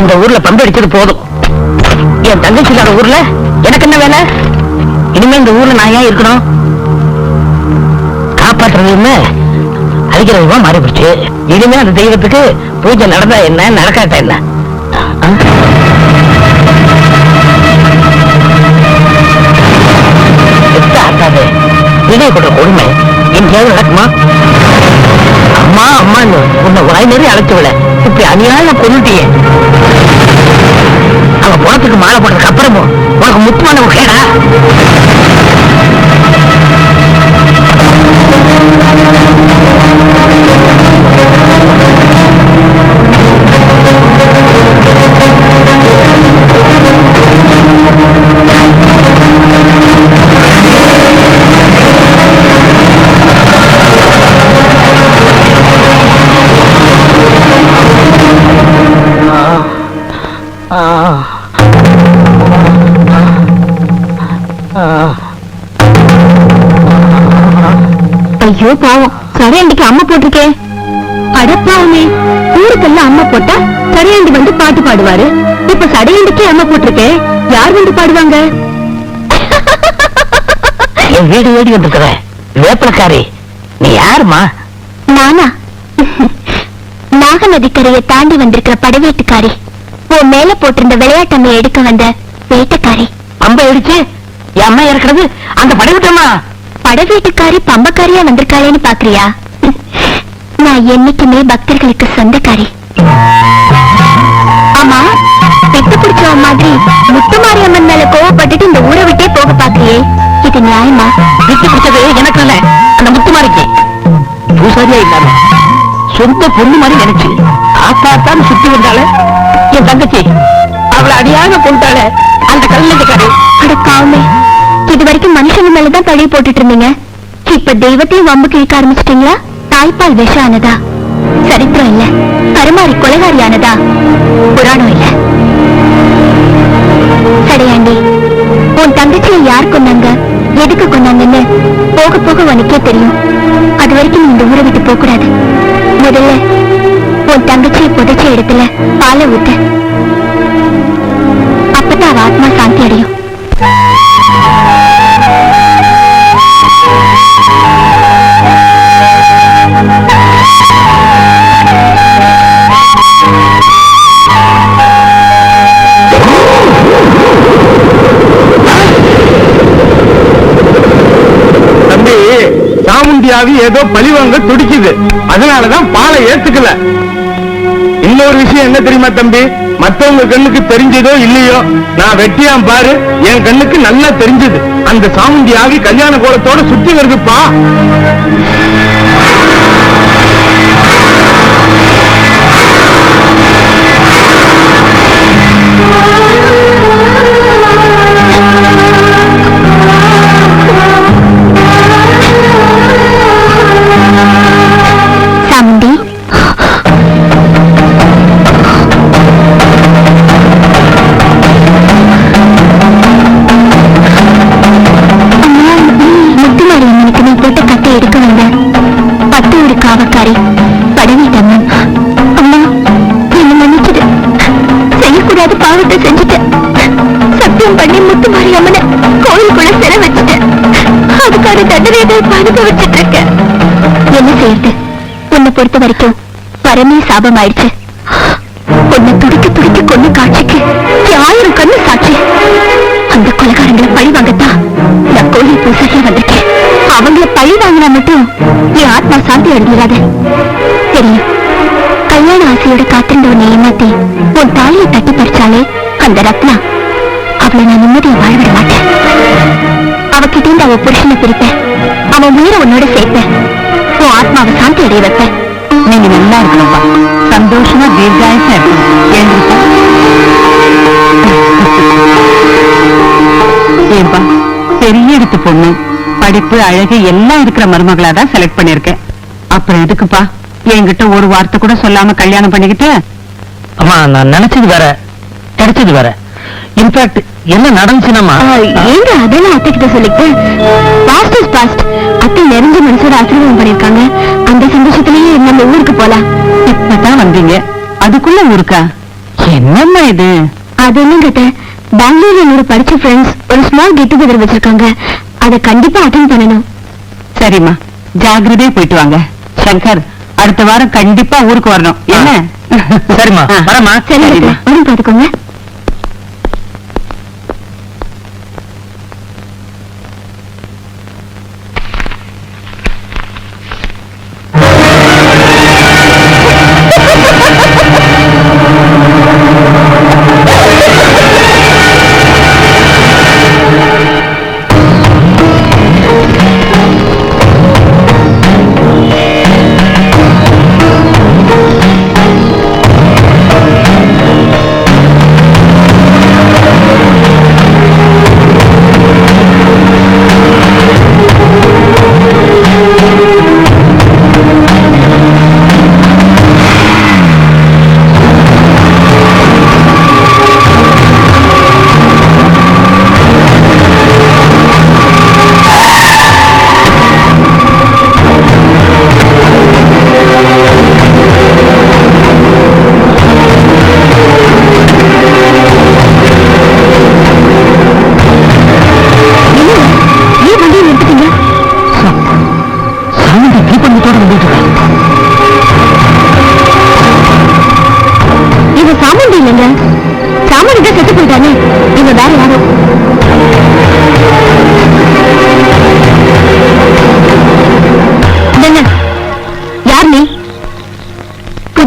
இந்த ஊர்ல பம்பு அடிச்சது போதும். என் தங்கச்சி இல்லாத ஊர்ல எனக்கு என்ன வேலை? இனிமே இந்த ஊர்ல நான் ஏன் இருக்கணும்? காப்பாற்றுறதுமே அழிக்கிறதுமா மாறி போச்சு இனிமே அந்த தெய்வத்துக்கு பூஜை நடந்தா என்ன நடக்காட்டா என்ன? ஆ? எத்த ஆத்தாது கொடுமை. எங்கேயாவது நடக்குமா? அம்மா அம்மான்னு உன்னை வாய் நிறைய விட. இப்படி அநியாயம் கொண்டுட்டியே அவ மாலை போட்டதுக்கு அப்புறமும் உனக்கு முத்துமான கேடா? ஊருக்கெல்லாம் அம்மா போட்டா சடையண்டி வந்து பாட்டு பாடுவாரு. இப்ப சடையண்டிக்கு அம்மா போட்டிருக்கே யார் வந்து பாடுவாங்க? வீடு வீடு வந்திருக்கிற. வேப்பலக்காரி நீ யாருமா நானா? நாகநதிக்கரையை தாண்டி வந்திருக்கிற படவேட்டுக்காரி. உன் மேல போட்டிருந்த விளையாட்டம்மை எடுக்க வந்த வேட்டக்காரி. பம்பை அடிச்சு என் அம்மா இருக்கிறது அந்த படைவிட்டம்மா படவேட்டுக்காரி பம்பக்காரியா வந்திருக்காளேன்னு பாக்குறியா? நான் என்னைக்குமே பக்தர்களுக்கு சொந்தக்காரி. ஆமா பெத்து பிடிச்சவ மாதிரி முத்துமாரி அம்மன் மேல கோவப்பட்டுட்டு இந்த ஊரை விட்டே போக பாக்குறியே இது நியாயமா? விட்டு பிடிச்சது எனக்கு இல்ல. அந்த முத்துமாரிக்கு பூசாரியா இல்லாம. சொந்த பொண்ணு மாதிரி நினைச்சு ஆத்தாத்தான் சுத்தி வந்தாளே என் தங்கச்சி அவளை அடியாக கொண்டாளே அந்த கல்லஞ்சக்காரி அட காவுமே இது வரைக்கும் மனுஷங்க மேலதான் பழி போட்டுட்டு இருந்தீங்க. இப்ப தெய்வத்தையும் வம்பு கிழக்க ஆரம்பிச்சிட்டீங்களா? தாய்ப்பால் விஷம் ஆனதா சரித்திரம் இல்ல. கருமாறி கொலைகாரி ஆனதா புராணம் இல்ல. சடையாண்டி உன் தங்கச்சியை யார் கொண்டாங்க எதுக்கு கொண்டாங்கன்னு போக போக உனக்கே தெரியும். அது வரைக்கும் இந்த ஊரை விட்டு போக கூடாது முதல்ல உன் தங்கச்சியை புதைச்ச இடத்துல பாலை ஊத்து. ஆவி ஏதோ பழிவாங்க துடிக்குது. அதனாலதான் பாலை ஏத்துக்கல. இன்னொரு விஷயம் என்ன தெரியுமா தம்பி? மத்தவங்க கண்ணுக்கு தெரிஞ்சதோ இல்லையோ நான் வெட்டியாம் பாரு என் கண்ணுக்கு நல்லா தெரிஞ்சது. அந்த சாமுண்டியாவி கல்யாண கோலத்தோட சுத்தி வருதுப்பா. என்ன உன்னை பொறுத்த வரைக்கும் பரமே சாபம் ஆயிடுச்சு உன்னை துடிக்க துடிக்க கொண்டு காட்சிக்கு ஆயிரம் கண்ணு சாட்சி. அந்த கொலகாரங்களை பழி வாங்கத்தான் நான் கோயில் பூசாரியா வந்திருக்கேன். அவங்கள பழி வாங்கினா மட்டும் என் ஆத்மா சாந்தி அடைஞ்சிடாது தெரியும் கல்யாண ஆசையோட காத்திருந்த உன்னை ஏமாத்தி உன் தாலியை தட்டி பறிச்சாலே அந்த ரத்னா அவளை நான் நிம்மதியை வாழ விட மாட்டேன். அவகிட்ட இருந்து அவ புருஷனை பிரிப்பேன் அவன் உயிரை உன்னோட சேர்ப்பேன் உன் ஆத்மாவை சாந்தி அடைய வைப்பேன் நீங்க நல்லா இருக்கணும்ப்பா. சந்தோஷமா தீர்காயசா இருக்கணும் ஏன்பா பெரிய எடுத்து பொண்ணு. படிப்பு அழகு எல்லாம் இருக்கிற மருமகளா தான் செலக்ட் பண்ணிருக்கேன் அப்புறம் எதுக்குப்பா? என்கிட்ட ஒரு வார்த்தை கூட சொல்லாம கல்யாணம் பண்ணிக்கிட்டு? அம்மா நான் நினைச்சது வேற. கிடைச்சது வேற. இன்ஃபேக்ட் என்ன நடந்துச்சுன்னா ஏங்க அதெல்லாம் அத்தை கிட்ட சொல்லிட்டு அதுக்குள்ள ஊருக்கா? என்னம்மா இது? அது ஒண்ணும் கேட்ட பெங்களூர்ல என்னோட படிச்ச ஃப்ரெண்ட்ஸ் ஒரு ஸ்மால் கெட் டுகெதர் வச்சிருக்காங்க. அதை கண்டிப்பா அட்டன் பண்ணணும். சரிம்மா. ஜாக்கிரதையா போயிட்டு வாங்க. சங்கர் அடுத்த வாரம் கண்டிப்பா ஊருக்கு வரணும். என்ன? சரிம்மா, ஆ. வரேம்மா. சரி பாத்துக்கோங்க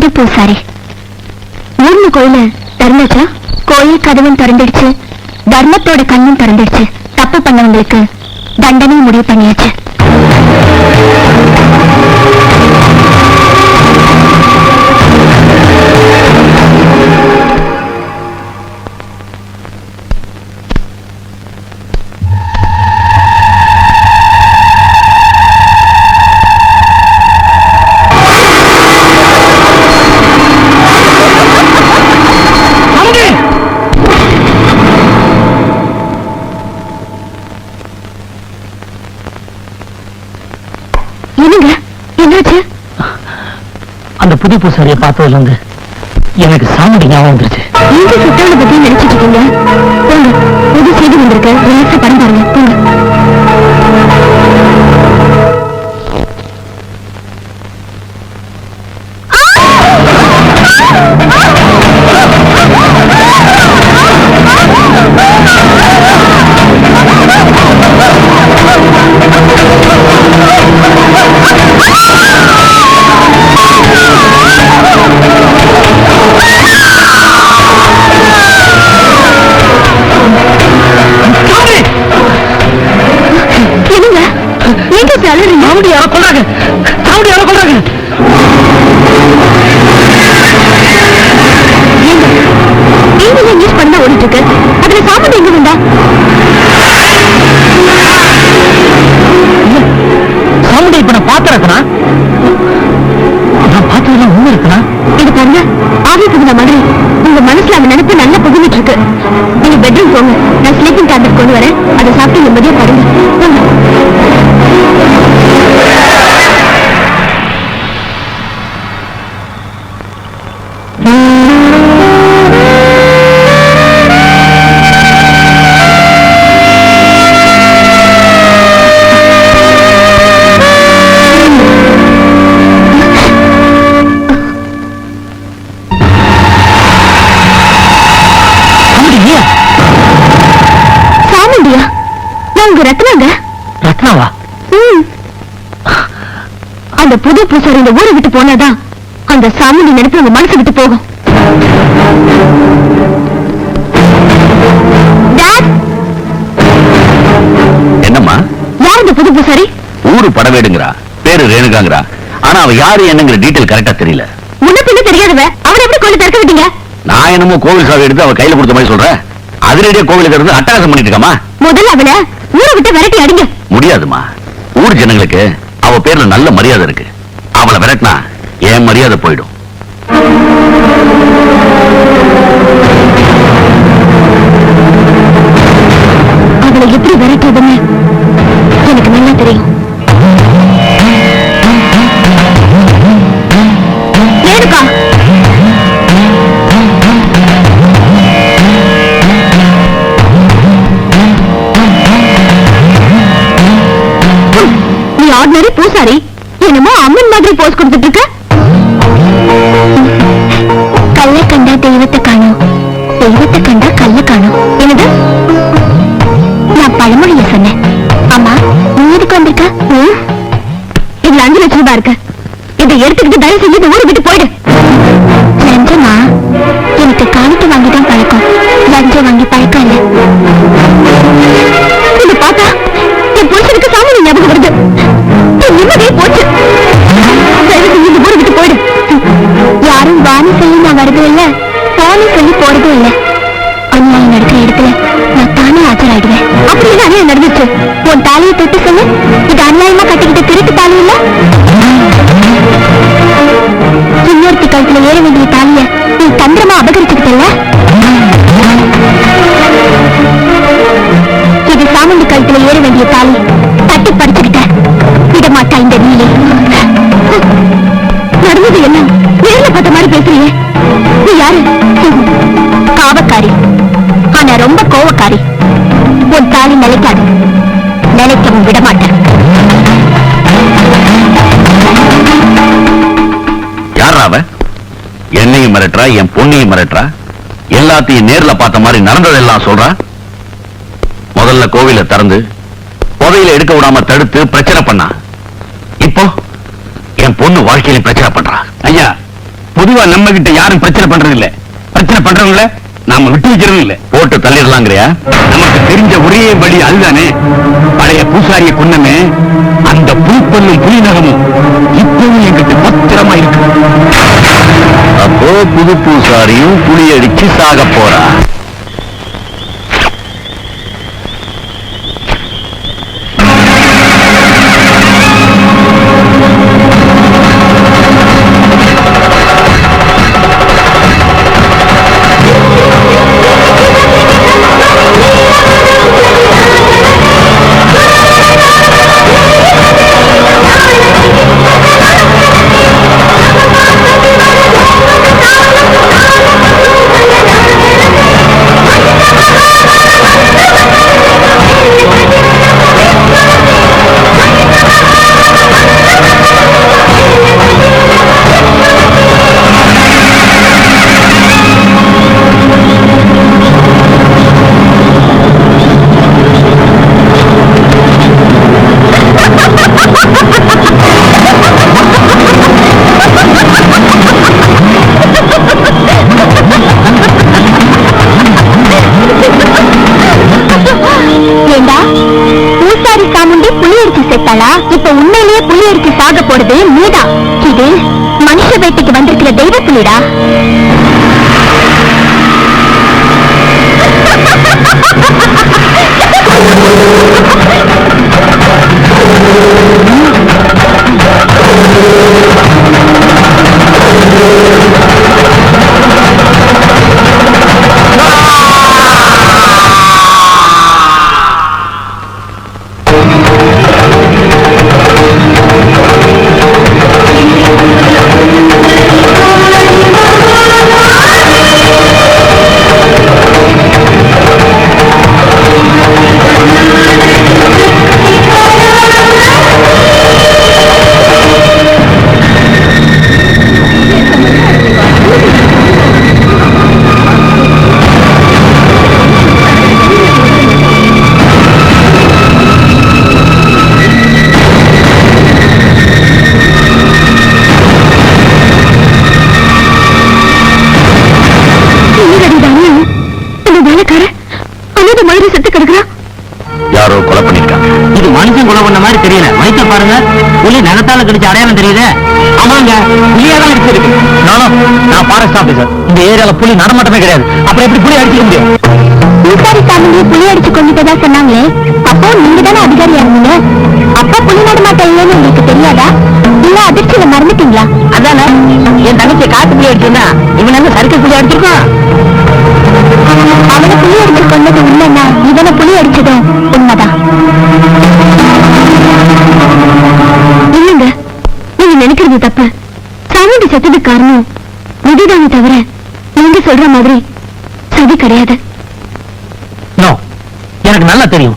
புது பூசாரி. ஊர்ல கோயில திறந்துச்சா கோயில் கதவும் திறந்துடுச்சு. தர்மத்தோட கண்ணும் திறந்துடுச்சு. தப்பு பண்ணவங்களுக்கு தண்டனையும் முடிவு பண்ணியாச்சு. என்னாச்சு? அந்த புது பூசாரியை பார்த்ததுல இருந்து எனக்கு சாமந்தி ஞாபகம் வந்துருச்சு. நீங்க சுத்தவனை பத்தி நினைச்சிட்டு இருக்கீங்க. போங்க புது செய்தி வந்திருக்கு. ரிலாக்ஸா படம் பாருங்க. போங்க. இருக்கு. நீங்க பெட்ரூம் போங்க. நான் ஸ்லீப்பிங் டேப்லெட் கொண்டு வரேன். அதை சாப்பிட்டு நிம்மதியா படுங்க. அந்த புது பூசாரி இந்த ஊரை விட்டு போனாதான் அந்த சாமுண்டி நினைப்பு உங்க மனசு விட்டு போகும். என்னம்மா? யார் இந்த புது பூசாரி? ஊரு படவேடுங்கிறா பேரு ரேணுகாங்கிறா. ஆனா அவ யாரு என்னங்கிற டீட்டெயில் கரெக்டா தெரியல. முன்ன பின்ன தெரியாதவ அவனை எப்படி கொண்டு திறக்க விட்டீங்க? நான் என்னமோ கோவில் சாவி எடுத்து அவ கையில கொடுத்த மாதிரி சொல்றேன் அதிரடியா கோவிலுக்கு இருந்து அட்டகாசம் பண்ணிட்டு இருக்காமா? முதல்ல அவளை ஊரை விட்டு விரட்டி அடிங்க. முடியாதுமா. ஊர் ஜனங்களுக்கு அவ பேர்ல நல்ல மரியாதை இருக்கு. அவளை விரட்டினா என் மரியாதை போயிடும். அவளை எப்படி விரட்டுறதுன்னு லட்சம் ரூபாய் இருக்கு. இதை எடுத்துக்கிட்டு தயவு செஞ்சு இந்த ஊரை விட்டு போயிடு. இன்னொருத்தி கழுத்துல ஏற வேண்டிய தாலிய நீ தந்திரமா அபகரிக்க என்னையும் மிரட்டுறா என் பொண்ணையும் மிரட்டுறா? எல்லாத்தையும் நேர்ல பார்த்த மாதிரி நடந்ததெல்லாம் சொல்றா? முதல்ல கோவில திறந்து புதையில எடுக்க விடாம தடுத்து பிரச்சனை பண்ணா. இப்போ என் பொண்ணு வாழ்க்கையில பிரச்சனை பண்றா. ஐயா பொதுவா நம்ம கிட்ட யாரும் பிரச்சனை பண்றது இல்ல பிரச்சனை பண்றவங்கள நாம விட்டு வைக்கிறது இல்ல. போட்டு தள்ளிடலாங்கிறியா? நமக்கு தெரிஞ்ச ஒரே வழி அதுதானே. பழைய பூசாரிய குன்னமே அந்த புலிப்பல்லும் புலி நகமும் இப்பவும் எங்கிட்ட பத்திரமா இருக்கு. ஓ புது பூசாரியும் புளி அடிச்சு சாக போறா தெய்வ வயிற்ற பாருங்க. புலி நகத்தால கடிச்ச அடையாளம் தெரியுது. ஆமாங்க புலியா தான் அடிச்சிருக்கு. நானும் நான் ஃபாரஸ்ட் ஆபீசர் இந்த ஏரியால புலி நடமாட்டமே கிடையாது. அப்புறம் எப்படி புலி அடிச்சிக்க முடியும்? சாமுண்டி புலி அடிச்சு கொண்டுட்டதா சொன்னாங்களே? அப்போ நீங்க தானே அதிகாரியா இருந்தீங்க அப்பா புலி நடமாட்டம் இல்லைன்னு உங்களுக்கு தெரியாதா? இல்ல அதிர்ச்சியில மறந்துட்டீங்களா? அதானே என் தங்கச்சி காட்டு புலி அடிச்சிருந்தா இவன் என்ன சர்க்கஸ் புலி அடிச்சிருக்கான்? அவனை புலி அடிச்சு கொண்டது உண்மைன்னா இவனை புலி அடிச்சதும். காரணம் முடிதானே தவிர நீங்க சொல்ற மாதிரி சதி கிடையாது. நோ எனக்கு நல்லா தெரியும்.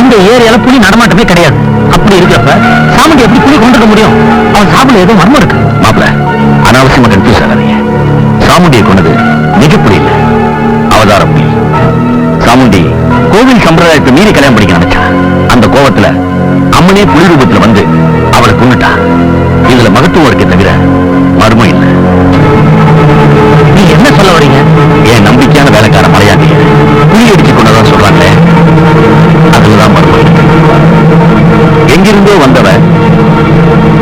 இந்த ஏரியால புலி நடமாட்டமே கிடையாது. அப்படி இருக்கிறப்ப சாமுண்டி எப்படி புலி கொண்டிருக்க முடியும்? அவன் சாப்பிட ஏதோ மர்மம் இருக்கு. மாப்பிள அனாவசியமா கன்ஃபியூஸ் ஆகாதீங்க சாமுண்டியை கொண்டது மிகப்புலி இல்ல. அவதார புலி. சாமுண்டி கோவில் சம்பிரதாயத்தை மீறி கல்யாணம் பண்ணிக்க நினைச்சா அந்த கோவத்துல அம்மனே புலி ரூபத்துல வந்து அவளை கொண்டுட்டா இதுல மகத்துவம் இருக்கே தவிர மர்மம் இல்ல நீ என்ன சொல்ல வரீங்க? என் நம்பிக்கையான வேலைக்கார மலையாளிய புலி அடிச்சு கொண்டதா சொல்றாங்களே? அதுலதான் மர்மம். எங்கிருந்தோ வந்தவ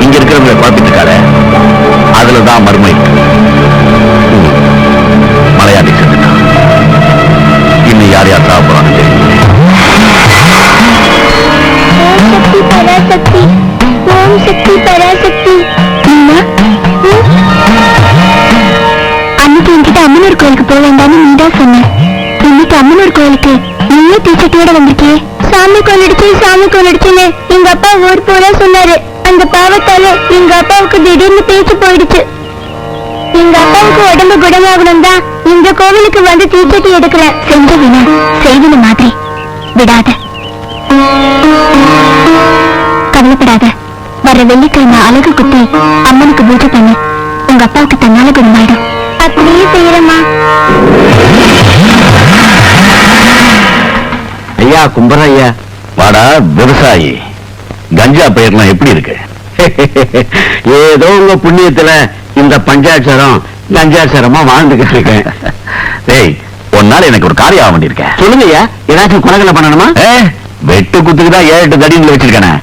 இங்க இருக்கிறவங்க பார்த்துட்டு இருக்காரு அதுலதான் மர்மம் இருக்கு. ம். மலையாளி செத்துட்டான் இன்னும் யார் யார் தெரியல ஓம் சக்தி பராசக்தி. ஓம் சக்தி பராசக்தி. தான் சொன்ன இன்னைக்கு அம்மனூர் கோயிலுக்கு நீயே டீச்சர்ட்டோட வந்திருக்கியே. சாமி கொள்ளடிச்சு சாமி கொள்ளடிச்சுன்னு எங்க அப்பா ஊர் பூரா சொன்னாரு. அந்த பாவத்தால எங்க அப்பாவுக்கு திடீர்னு பேச்சு போயிடுச்சு. எங்க அப்பாவுக்கு உடம்பு குணமாகணும் தான் இந்த கோவிலுக்கு வந்து தீச்சட்டி எடுக்கிறேன் செஞ்ச வினா செய்வின மாதிரி. விடாத. கவலைப்படாத. வர வெள்ளிக்கிழமை அழகு குத்தி அம்மனுக்கு பூஜை பண்ணு. உங்க அப்பாவுக்கு தன்னால குணமாயிடும். ஐயா கும்பர ஐயா. வாடா விவசாயி. கஞ்சா பயிர்லாம் எப்படி இருக்கு? ஏதோ உங்க புண்ணியத்துல இந்த பஞ்சாட்சரம் கஞ்சாட்சரமா வாழ்ந்துகிட்டு இருக்கேன் டேய் ஒரு எனக்கு ஒரு காரியம் ஆக வேண்டியிருக்கேன் சொல்லுங்க ஐயா ஏதாச்சும் குணங்களை பண்ணணுமா? வெட்டு குத்துக்கு தான் ஏழு எட்டு தடிங்களை வச்சிருக்கேன்.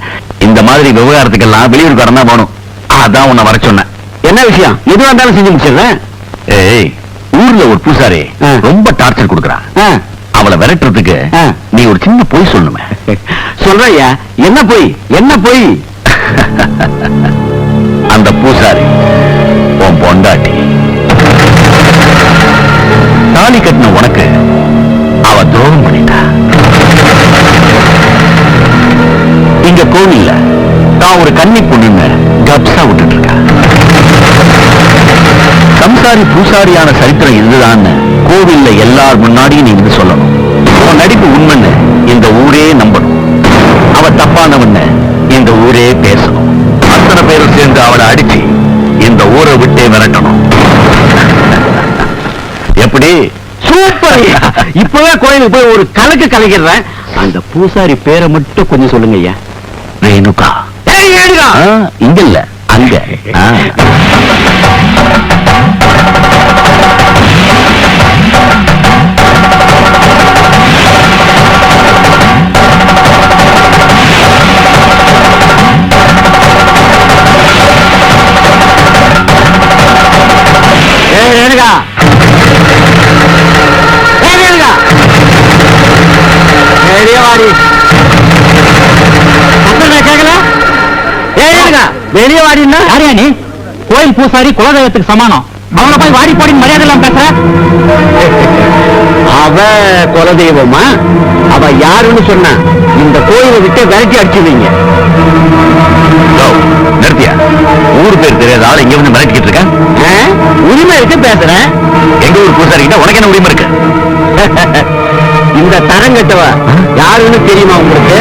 இந்த மாதிரி விவகாரத்துக்கெல்லாம் வெளியூருக்காரன் தான் போகணும். அதான் உன்னை வர சொன்னேன். என்ன விஷயம்? எதுவா இருந்தாலும் செஞ்சு முடிச்சிடுறேன். ஏய் ஊர்ல ஒரு பூசாரி ரொம்ப டார்ச்சர் கொடுக்கறான். அவளை விரட்டுறதுக்கு நீ ஒரு சின்ன பொய் சொல்லணுமே. சொல்றையா என்ன பொய்? என்ன பொய்? அந்த பூசாரி உன் பொண்டாட்டி. தாலி கட்டின உனக்கு அவ துரோகம் பண்ணிட்டா. இங்க கோவில்ல தான் ஒரு கன்னி பொண்ணுன்னு கப்சா விட்டுட்டு இருக்கா சம்சாரி பூசாரியான சரித்திரம் இதுதான்னு கோவில்ல எல்லார் முன்னாடியும் நீ வந்து சொல்லணும். உன் நடிப்பு உண்மைன்னு இந்த ஊரே நம்பணும். அவ தப்பானவன்னு இந்த ஊரே பேசணும். அத்தனை பேரும் சேர்ந்து அவளை அடிச்சு இந்த ஊரை விட்டே விரட்டணும். எப்படி? சூப்பர் இப்பவே கோயிலுக்கு போய் ஒரு கலக்கு கலக்கிறேன் அந்த பூசாரி பேரை மட்டும் கொஞ்சம் சொல்லுங்க ஐயா. ரேணுகா. இங்க இல்ல. அங்க. வெளியே வாடினா யாரையா நீ? கோயில் பூசாரி குலதெய்வத்துக்கு சமானம். அவனை போய் வாடி போடி மரியாதை எல்லாம் பேசுற? அவ குலதெய்வமா? அவ யாருன்னு சொன்னா இந்த கோயிலை விட்டு விரட்டி அடிச்சுவீங்க நிறுத்தியா? ஊர் பேர் தெரியாத ஆள் இங்க வந்து மிரட்டிக்கிட்டு இருக்க? உரிமை இருக்கு பேசுறேன் எங்க ஊர் பூசாரி கிட்ட உனக்கு என்ன உரிமை இருக்கு? இந்த தரங்கட்டவ யாருன்னு தெரியுமா உங்களுக்கு?